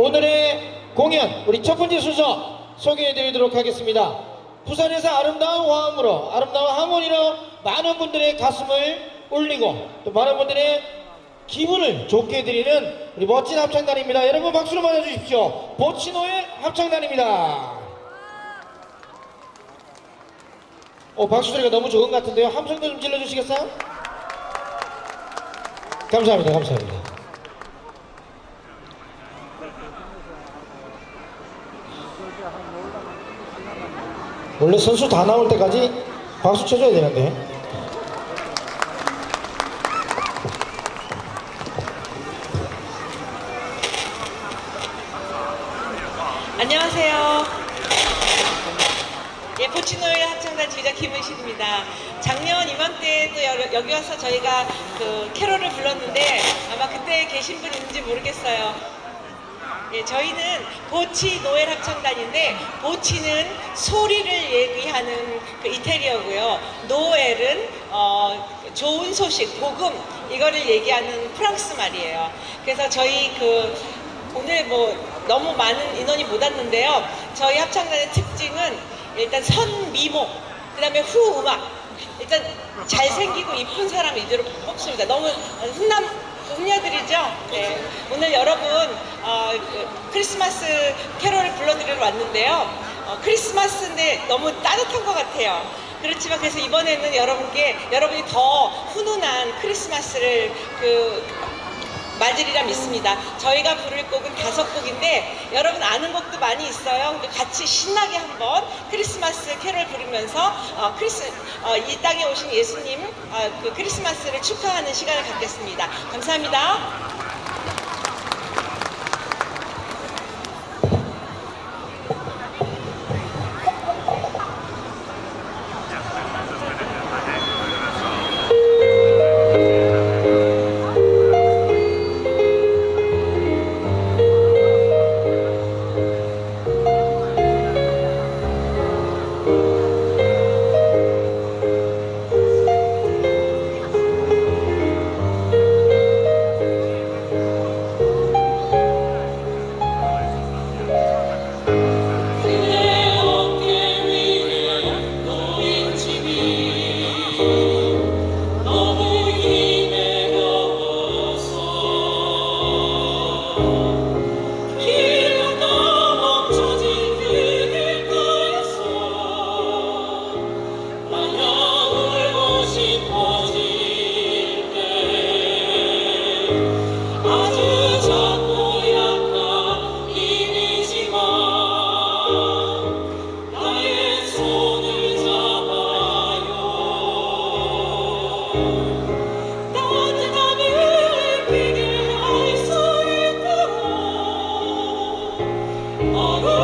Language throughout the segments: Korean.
오늘의 공연 우리 첫 번째 순서 소개해드리도록 하겠습니다. 부산에서 아름다운 화음으로 아름다운 하모니로 많은 분들의 가슴을 울리고 또 많은 분들의 기분을 좋게 해드리는 우리 멋진 합창단입니다. 여러분 박수로 맞아주십시오. 보치노의 합창단입니다. 어, 박수 소리가 너무 좋은 것 같은데요. 함성도 좀 질러주시겠어요? 감사합니다. 감사합니다. 원래 선수 다 나올 때까지 박수 쳐줘야 되는데. 안녕하세요. 예, 보치노의 합창단 지휘자 김은실입니다. 작년 이맘때도 여- 여기 와서 저희가 그 캐롤을 불렀는데 아마 그때 계신 분 있는지 모르겠어요. 예, 저희는 보치 노엘 합창단인데 보치는 소리를 얘기하는 그 이태리어고요. 노엘은 어, 좋은 소식, 복음 이거를 얘기하는 프랑스 말이에요. 그래서 저희 그 오늘 뭐 너무 많은 인원이 못 왔는데요. 저희 합창단의 특징은 일단 선미모, 그다음에 후음악. 일단 잘생기고 이쁜 사람 위주로 뽑습니다. 너무 훈남 훈녀들이죠. 네. 오늘 여러분 어, 그 크리스마스 캐롤을 불러드리러 왔는데요. 어, 크리스마스인데 너무 따뜻한 것 같아요. 그렇지만 그래서 이번에는 여러분께 여러분이 더 훈훈한 크리스마스를 그 맞으리라 믿습니다. 저희가 부를 곡은 다섯 곡인데 여러분 아는 곡도 많이 있어요. 근데 같이 신나게 한번 크리스마스 캐롤 부르면서 어, 크리스 어, 이 땅에 오신 예수님 어, 그 크리스마스를 축하하는 시간을 갖겠습니다. 감사합니다. 어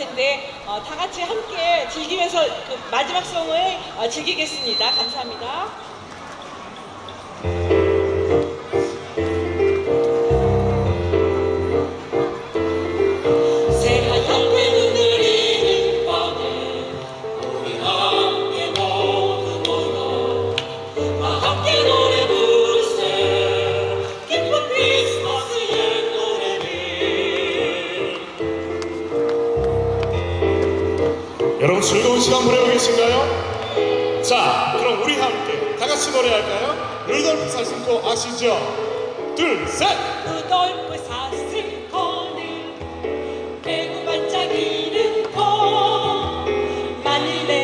텐데 어, 다 같이 함께 즐기면서 그 마지막 송을 어, 즐기겠습니다. Galilee.